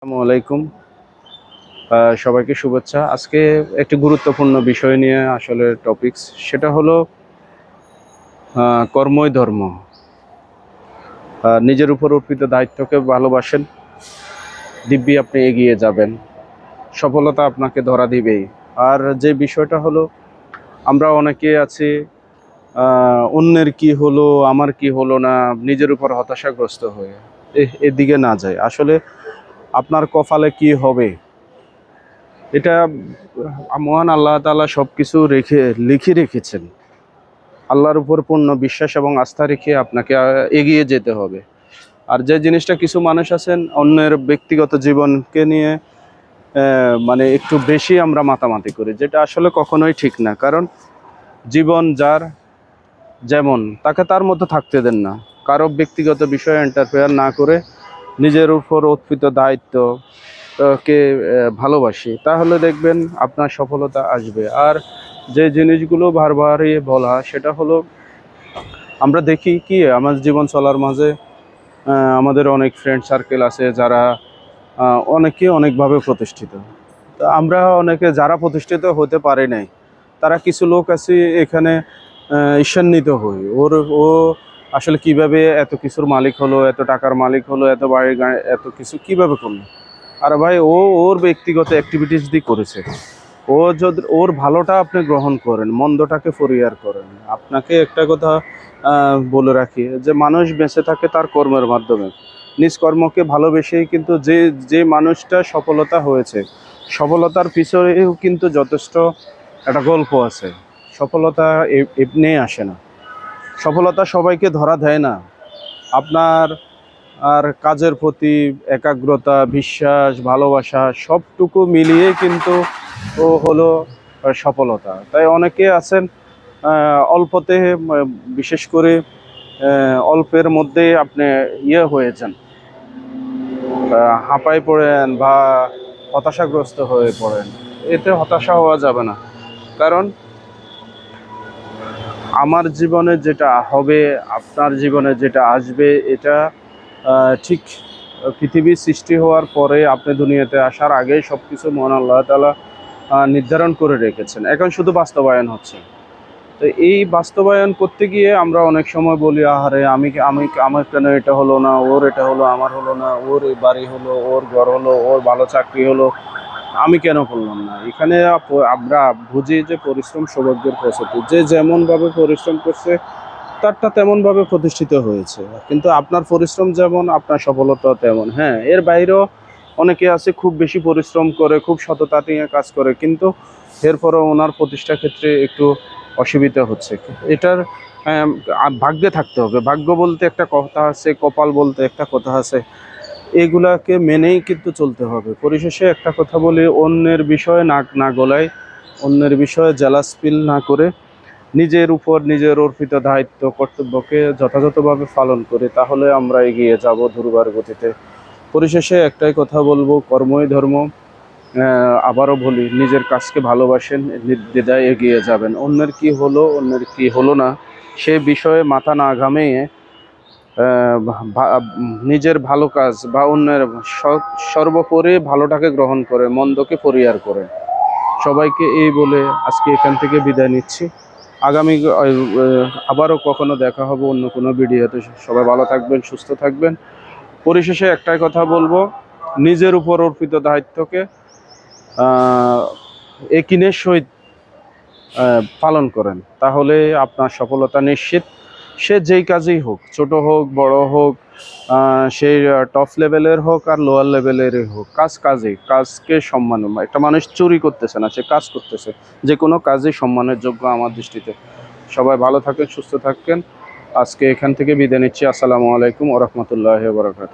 আসসালামু আলাইকুম। সবাইকে শুভেচ্ছা। আজকে একটি গুরুত্বপূর্ণ বিষয় নিয়ে আসলে টপিকস সেটা হলো কর্মই ধর্ম। নিজের উপর অর্পিত দায়িত্বকে ভালোবাসেন। দিব্যি আপনি এগিয়ে যাবেন। সফলতা আপনাকে ধরা দিবেই। আর যে বিষয়টা হলো, আমরা অনেকে আছি অন্যের কি হলো, আমার কি হলো না, নিজের উপর হতাশাগ্রস্ত হয়ে। এদিকে না যায়। আসলে আপনার কপালে কি হবে? এটা মহান আল্লাহ তাআলা সব কিছু রেখে, লিখে রেখেছেন। আল্লাহর উপর পূর্ণ বিশ্বাস এবং আস্থা রেখে আপনাকে এগিয়ে যেতে হবে। আর যে জিনিসটা কিছু মানুষ আছেন, অন্যের ব্যক্তিগত জীবনকে নিয়ে মানে একটু বেশি আমরা মাতামাতি করি, যেটা আসলে কখনোই ঠিক না। কারণ জীবন যার যেমন, তাকে তার মধ্যে থাকতে দেন না। কারও ব্যক্তিগত বিষয়ে এন্টারফেয়ার না করে নিজের উপর অর্পিত দায়িত্ব কে ভালোবাসি তাহলে দেখবেন আপনার সফলতা আসবে। আর যে জিনিসগুলো বারবারই বলা সেটা হলো আমরা দেখি কি আমার জীবন চলার মাঝে আমাদের অনেক ফ্রেন্ড সার্কেল আছে যারা অনেকে অনেকভাবে প্রতিষ্ঠিত। আমরা অনেকে যারা প্রতিষ্ঠিত হতে পারে নাই তারা কিছু লোক আছে এখানে আহ, ঈর্ষান্বিত হই ওর ও আসলে কীভাবে এত কিছুর মালিক হলো, এত টাকার মালিক হলো, এত বাড়ি গাড়ি, এত কিছু কীভাবে করল? আর ভাই, ও ওর ব্যক্তিগত অ্যাক্টিভিটিস দিয়ে করেছে। ও যদি, ওর ভালোটা আপনি গ্রহণ করেন, মন্দটাকে পরিহার করেন। আপনাকে একটা কথা বলে রাখি, যে মানুষ বেঁচে থাকে তার কর্মের মাধ্যমে। নিজ কর্মকে ভালোবেসেই কিন্তু যে যে মানুষটা সফলতা হয়েছে, সফলতার পিছনেও কিন্তু যথেষ্ট একটা গল্প আছে। সফলতা এমনি আসে না। সফলতা সবাইকে ধরা দেয় না। আপনার আর কাজের প্রতি একাগ্রতা, বিশ্বাস, ভালোবাসা সবটুকু মিলিয়ে কিন্তু ও হলো সফলতা। তাই অনেকে আছেন অল্পতে বিশেষ করে অল্পের মধ্যে আপনি ইয়ে হয়েছেন। হাঁপায় পড়েন বা হতাশাগ্রস্ত হয়ে পড়েন, এতে হতাশা হওয়া যাবে না। কারণ আমার জীবনে যেটা হবে, আপনার জীবনে যেটা আসবে, এটা ঠিক পৃথিবীর সৃষ্টি হওয়ার পরে আপনি দুনিয়াতে আসার আগেই সব কিছু মহান আল্লাহ তালা নির্ধারণ করে রেখেছেন। এখন শুধু বাস্তবায়ন হচ্ছে। তো এই বাস্তবায়ন করতে গিয়ে আমরা অনেক সময় বলি, আহারে, আমি আমি আমার কেন এটা হলো না? ওর এটা হলো, আমার হলো না? ওর বাড়ি হলো, ওর ঘর হলো, ওর ভালো চাকরি হলো। আমি কেন করলাম না? এখানে আমরা বুঝি যে পরিশ্রম সৌভাগ্যের প্রসূতি। যে যেমনভাবে পরিশ্রম করছে, তারটা তেমনভাবে প্রতিষ্ঠিত হয়েছে। কিন্তু আপনার পরিশ্রম যেমন, আপনার সফলতা তেমন। হ্যাঁ এর বাইরেও অনেকে আছে খুব বেশি পরিশ্রম করে, খুব সততা নিয়ে কাজ করে, কিন্তু এরপরও ওনার প্রতিষ্ঠা ক্ষেত্রে একটু অসুবিধা হচ্ছে। এটার ভাগ্যে থাকতে হবে। ভাগ্য বলতে একটা কথা আছে, কপাল বলতে একটা কথা আছে। এগুলাকে মেনেই কিন্তু চলতে হবে। পরিশেষে একটা কথা বলি, অন্যের বিষয়ে নাক না গলায়, অন্যের বিষয়ে জেলাস ফিল না করে নিজের উপর নিজের অর্পিত দায়িত্ব, কর্তব্যকে যথাযথভাবে পালন করে তাহলে আমরা এগিয়ে যাব দুর্বার গতিতে। পরিশেষে একটাই কথা বলব, কর্মই ধর্ম। আবারও বলি, নিজের কাজকে ভালোবাসেন, নির্দ্বিধায় এগিয়ে যাবেন। অন্যের কি হলো, অন্যের কি হলো না, সে বিষয়ে মাথা না ঘামিয়ে নিজের ভালো কাজ বা অন্যের সর্বোপরি ভালোটাকে গ্রহণ করে, মন্দকে পরিহার করে। সবাইকে এই বলে আজকে এখান থেকে বিদায় নিচ্ছি। আগামী আবারও কখনো দেখা হবে অন্য কোনো ভিডিওতে। সবাই ভালো থাকবেন, সুস্থ থাকবেন। পরিশেষে একটাই কথা বলব, নিজের উপর অর্পিত দায়িত্বকে একিনের সহিত পালন করেন। তাহলে আপনার সফলতা নিশ্চিত। সে যেই কাজেই হোক, ছোট হোক, বড় হোক সেই টপ লেভেলের হোক আর লোয়ার লেভেলেরই হোক, কাজ কাজেই, কাজকে সম্মান একটা মানুষ চুরি করতেছে না, সে কাজ করতেছে। যে কোনো কাজই সম্মানের যোগ্য আমার দৃষ্টিতে। সবাই ভালো থাকেন, সুস্থ থাকেন। আজকে এখান থেকে বিদায় নিচ্ছি। আসসালামু আলাইকুম ওরহমতুল্লাহ বরকাত